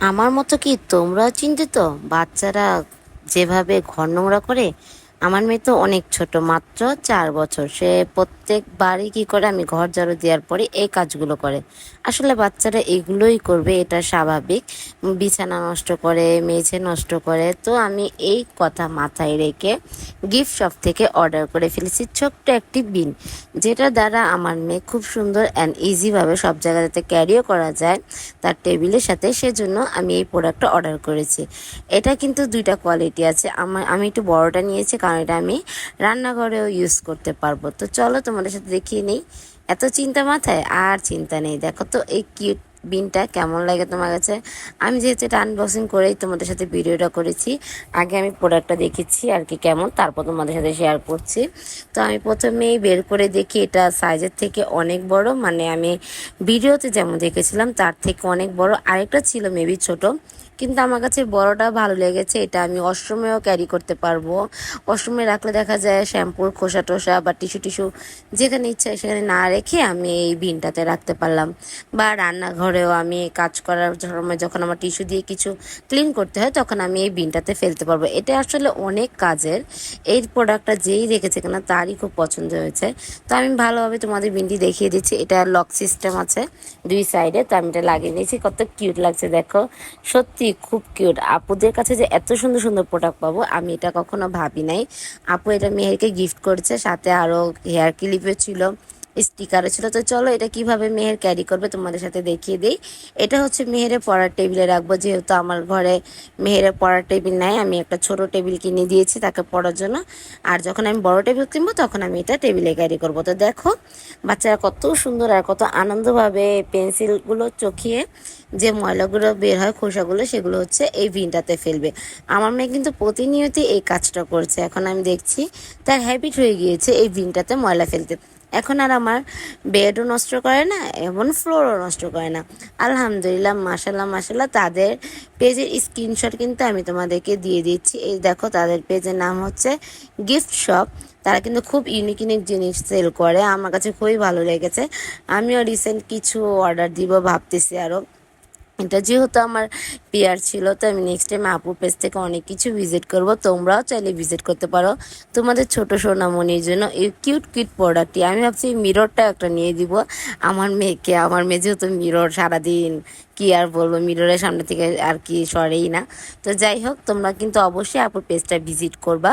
আমার মতো কি তোমরাও চিন্তিত? বাচ্চারা যেভাবে ঘর নোংরা করে আমার মেয়ে তো অনেক ছোট, মাত্র চার বছর। সে প্রত্যেকবারই কি করে আমি ঘর ঝাড়ু দেওয়ার পরে এই কাজগুলো করে। আসলে বাচ্চারা এগুলোই করবে, এটা স্বাভাবিক। বিছানা নষ্ট করে, মেঝে নষ্ট করে। তো আমি এই কথা মাথায় রেখে গিফট শপ থেকে অর্ডার করে ফেলেছি ছোট্ট একটি বিন যেটা দ্বারা আমার মেয়ে খুব সুন্দর অ্যান্ড ইজিভাবে সব জায়গাতে ক্যারিও করা যায়, তার টেবিলের সাথে। সেজন্য আমি এই প্রোডাক্টটা অর্ডার করেছি। এটা কিন্তু দুইটা কোয়ালিটি আছে। আমার আমি একটু বড়টা নিয়েছি কারণ এটা আমি রান্নাঘরেও ইউজ করতে পারব। তো চলো তোমাদের সাথে দেখিয়ে নেই। এত চিন্তা মাথায় আর চিন্তা নেই। দেখো তো এই কিউট বিনটা কেমন লাগে তোমার কাছে? আমি যেহেতু এটা আনবক্সিং করেই তোমাদের সাথে ভিডিওটা করেছি, আগে আমি প্রোডাক্টটা দেখেছি আর কি কেমন, তারপর তোমাদের সাথে শেয়ার করছি। তো আমি প্রথমেই বের করে দেখি এটা সাইজের থেকে অনেক বড় মানে আমি ভিডিওতে যেমন দেখেছিলাম তার থেকে অনেক বড়। আরেকটা ছিল মেবি ছোট, কিন্তু আমার কাছে বড়টা ভালো লেগেছে, এটা আমি অষ্টমেও ক্যারি করতে পারব। অষ্টমে রাখলে দেখা যায় শ্যাম্পুর খোসা টোসা বা টিস্যু টিস্যু যেখানে ইচ্ছা সেখানে না রেখে আমি এই বিনটাতে রাখতে পারলাম। বা রান্নাঘরেও আমি কাজ করার সময় যখন আমার টিস্যু দিয়ে কিছু ক্লিন করতে হয়, তখন আমি এই বিনটাতে ফেলতে পারব। এটা আসলে অনেক কাজের। এই প্রোডাক্টটা যেই রেখেছে কিনা তারই খুব পছন্দ হয়েছে। তো আমি ভালোভাবে তোমাদের বিনটি দেখিয়ে দিচ্ছি। এটা লক সিস্টেম আছে দুই সাইডে তো আমি এটা লাগিয়ে নিয়েছি। কত কিউট লাগছে, দেখো। সত্যি খুব কিউট আপুদের কাছে যে এত সুন্দর সুন্দর প্রোডাক্ট পাবো, আমি এটা কখনো ভাবি নাই। আপু এটা মেহেরকে গিফট করেছে, সাথে আরও হেয়ার ক্লিপও ছিল। স্টিকারও ছিল। তো চলো এটা কীভাবে মেহের ক্যারি করবে তোমাদের সাথে দেখিয়ে দিই। এটা হচ্ছে মেহেরে পড়ার টেবিলে রাখব, যেহেতু আমার ঘরে মেহেরে পড়ার টেবিল নাই, আমি একটা ছোট টেবিল কিনে দিয়েছি তাকে পড়ার জন্য। আর যখন আমি বড় টেবিল কিনবো, তখন আমি এটা টেবিলে ক্যারি করব। তো দেখো, বাচ্চারা কত সুন্দর আর কত আনন্দভাবে পেন্সিলগুলো চোখিয়ে যে ময়লাগুলো বের হয়, খোসাগুলো, সেগুলো হচ্ছে এই ভিনটাতে ফেলবে। আমার মেয়ে কিন্তু প্রতিনিয়তই এই কাজটা করছে। এখন আমি দেখছি, তার হ্যাবিট হয়ে গিয়েছে এই ভিনটাতে ময়লা ফেলতে। এখন আর আমার বেডও নষ্ট করে না এমন ফ্লোরও নষ্ট করে না। আলহামদুলিল্লাহ মাসাল্লাহ মাসাল্লাহ তাদের পেজের স্ক্রিনশট কিন্তু আমি তোমাদেরকে দিয়ে দিচ্ছি। এই দেখো, তাদের পেজের নাম হচ্ছে গিফট শপ তারা কিন্তু খুব ইউনিক ইউনিক জিনিস সেল করে। আমার কাছে খুবই ভালো লেগেছে। আমিও রিসেন্ট কিছু অর্ডার দিব, ভাবতেছি আরও এটা যেহেতু আমার পেয়ার ছিল, তো আমি নেক্সট টাইম আপুর পেজ থেকে অনেক কিছু ভিজিট করব। তোমরাও চাইলে ভিজিট করতে পারো। তোমাদের ছোট সোনামণির জন্য এই কিউট কিউট প্রোডাক্টটি আমি ভাবছি মিররটা একটা নিয়ে দিব। আমার মেয়েকে, আমার মেয়ে যেহেতু মিরর সারাদিন কি আর বলব মিররের সামনে থেকে আর কি সরেই না। তো যাই হোক, তোমরা কিন্তু অবশ্যই আপুর পেজটা ভিজিট করবা।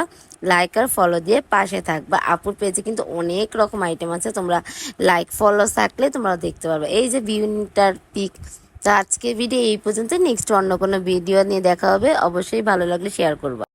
লাইক আর ফলো দিয়ে পাশে থাকবা। আপুর পেজে কিন্তু অনেক রকম আইটেম আছে। তোমরা লাইক ফলো থাকলে তোমরা দেখতে পারবে। এই যে বিভিন্নটার পিক তো আজকে ভিডিও এই পর্যন্ত নেক্সট অন্য কোনো ভিডিও নিয়ে দেখা হবে। অবশ্যই ভালো লাগলে শেয়ার করবা।